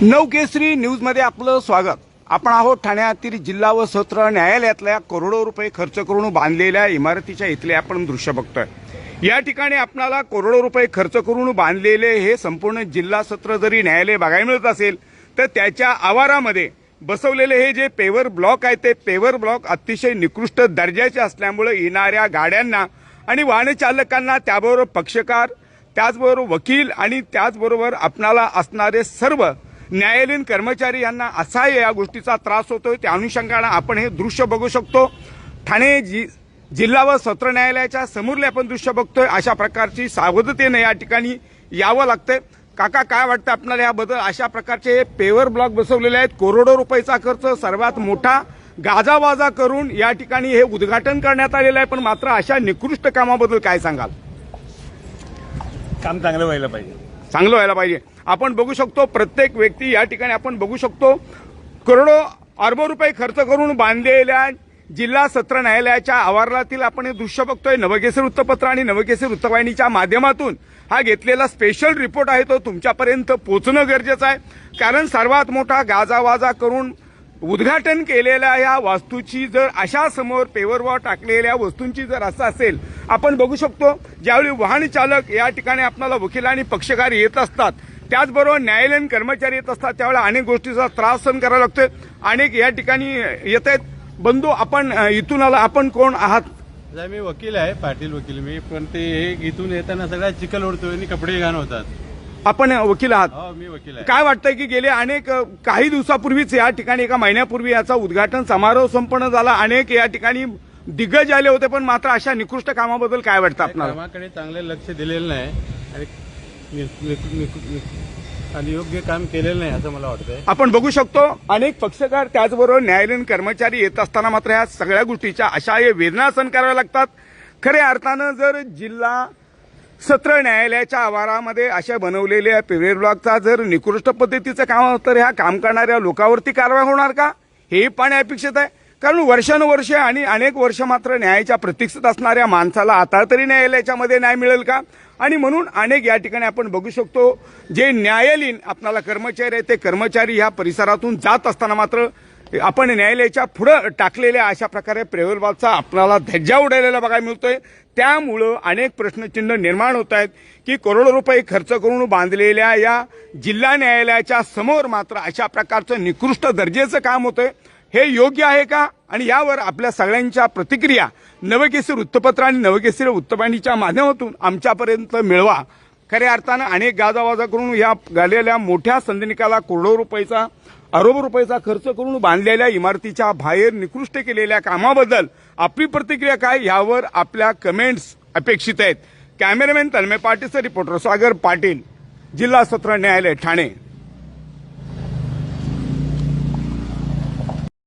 नवकेसरी न्यूजमध्ये आपलं स्वागत. आपण आहोत ठाण्यातील जिल्हा व सत्र न्यायालयातल्या करोडो रुपये खर्च करून बांधलेल्या इमारतीच्या इथले आपण दृश्य बघतोय. या ठिकाणी आपणाला करोडो रुपये खर्च करून बांधलेले हे संपूर्ण जिल्हा सत्र जरी न्यायालय बघायला मिळत असेल तर त्याच्या आवारामध्ये बसवलेले हे जे पेवर ब्लॉक आहे ते पेवर ब्लॉक अतिशय निकृष्ट दर्जाचे असल्यामुळे येणाऱ्या गाड्यांना आणि वाहनचालकांना त्याबरोबर पक्षकार त्याचबरोबर वकील आणि त्याचबरोबर आपणाला असणारे सर्व न्यायालयीन कर्मचारी यांना असाही या गोष्टीचा त्रास होतोय. त्या अनुषंगानं आपण हे दृश्य बघू शकतो. ठाणे जि जिल्हा व सत्र न्यायालयाच्या समोरले आपण दृश्य बघतोय. अशा प्रकारची सावधतेने या ठिकाणी यावं लागतंय. काका काय वाटतं आपल्याला याबद्दल? अशा प्रकारचे पेवर ब्लॉक बसवलेले आहेत. करोडो रुपयाचा खर्च सर्वात मोठा गाजावाजा करून या ठिकाणी हे उद्घाटन करण्यात आलेलं आहे. पण मात्र अशा निकृष्ट कामाबद्दल काय सांगाल? काम चांगलं व्हायला पाहिजे. चांगलं व्हायला पाहिजे. आपण बघू शकतो प्रत्येक व्यक्ती या ठिकाणी आपण बघू शकतो करोडो अरबो रुपये खर्च करून बांधलेल्या जिल्हा सत्र न्यायालयाच्या आवारातील आपण हे दृश्य बघतोय नवकेसर वृत्तपत्र आणि नवकेसर वृत्तवाहिनीच्या माध्यमातून. हा घेतलेला स्पेशल रिपोर्ट आहे तो तुमच्यापर्यंत पोहोचणं गरजेचं आहे. कारण सर्वात मोठा गाजावाजा करून उद्घाटन केलेल्या या वास्तूची जर अशा समोर पेवरवा टाकलेल्या वस्तूंची जर असं असेल आपण बघू शकतो ज्यावेळी वाहन चालक या ठिकाणी आपल्याला वकील आणि पक्षकार येत असतात त्याचबरोबर न्यायालयीन कर्मचारी येत असतात त्यावेळेला अनेक गोष्टीचा त्रास सहन करावा लागतोय अनेक या ठिकाणी येत आहेत. बंधू आपण इथून आला आपण कोण आहात? मी वकील आहे पाटील वकील मी पण ते इथून येताना सगळ्या चिखल ओढतोय आणि कपडे घाण होतात. आपण वकील आहात. हो मी वकील आहे. काय वाटतंय की गेले अनेक अ, काही दिवसापूर्वीच या ठिकाणी एका महिन्यापूर्वी याचा उद्घाटन समारोह संपन्न झाला. अनेक या ठिकाणी दिग्गज आले होते पण मात्र अशा निकृष्ट कामाबद्दल काय वाटतं आपल्याला कामाकडे चांगले लक्ष दिलेलं नाही. आणि नि- नि- नि- नि- आणि योग्य काम केलेलं नाही असं मला वाटतंय. आपण बघू शकतो अनेक पक्षकार त्याचबरोबर न्यायालयीन कर्मचारी येत असताना मात्र ह्या सगळ्या गोष्टीच्या अशा हे वेदना सहन कराव्या लागतात. खऱ्या अर्थानं जर जिल्हा सत्र न्यायालयाच्या आवारामध्ये अशा बनवलेल्या पेवेर ब्लॉकचा जर निकृष्ट पद्धतीचं काम होतं तर ह्या काम करणाऱ्या लोकांवरती कारवाई होणार का? हे पण अपेक्षित आहे. कारण वर्षानुवर्ष आणि अनेक वर्ष मात्र न्यायाच्या प्रतीक्षेत असणाऱ्या माणसाला आता तरी न्यायालयाच्या मध्ये न्याय मिळेल का? आणि म्हणून अनेक या ठिकाणी आपण बघू शकतो जे न्यायालयीन आपणाला कर्मचारी आहेत ते कर्मचारी ह्या परिसरातून जात असताना मात्र आपण न्यायालयाच्या पुढं टाकलेल्या अशा प्रकारे प्रेवलबाबचा आपल्याला धज्जा उडालेला बघायला मिळतोय. त्यामुळं अनेक प्रश्नचिन्ह निर्माण होत आहेत की करोडो रुपये खर्च करून बांधलेल्या या जिल्हा न्यायालयाच्या समोर मात्र अशा प्रकारचं निकृष्ट दर्जेचं काम होतंय. हे योग्य आहे का? आणि यावर आपल्या सगळ्यांच्या प्रतिक्रिया नवकेसर वृत्तपत्र आणि नवकेसरी वृत्तवाहिनीच्या माध्यमातून आमच्यापर्यंत मिळवा. खऱ्या अर्थानं अनेक गाजावाजा करून या झालेल्या मोठ्या संदनिकाला करोडो रुपयाचा अरोब रुपयाचा खर्च करून बांधलेल्या इमारतीच्या बाहेर निकृष्ट केलेल्या कामाबद्दल आपली प्रतिक्रिया काय यावर आपल्या कमेंट्स अपेक्षित आहेत. कॅमेरामॅन तन्मय पाटीलचा रिपोर्टर सागर पाटील जिल्हा सत्र न्यायालय ठाणे.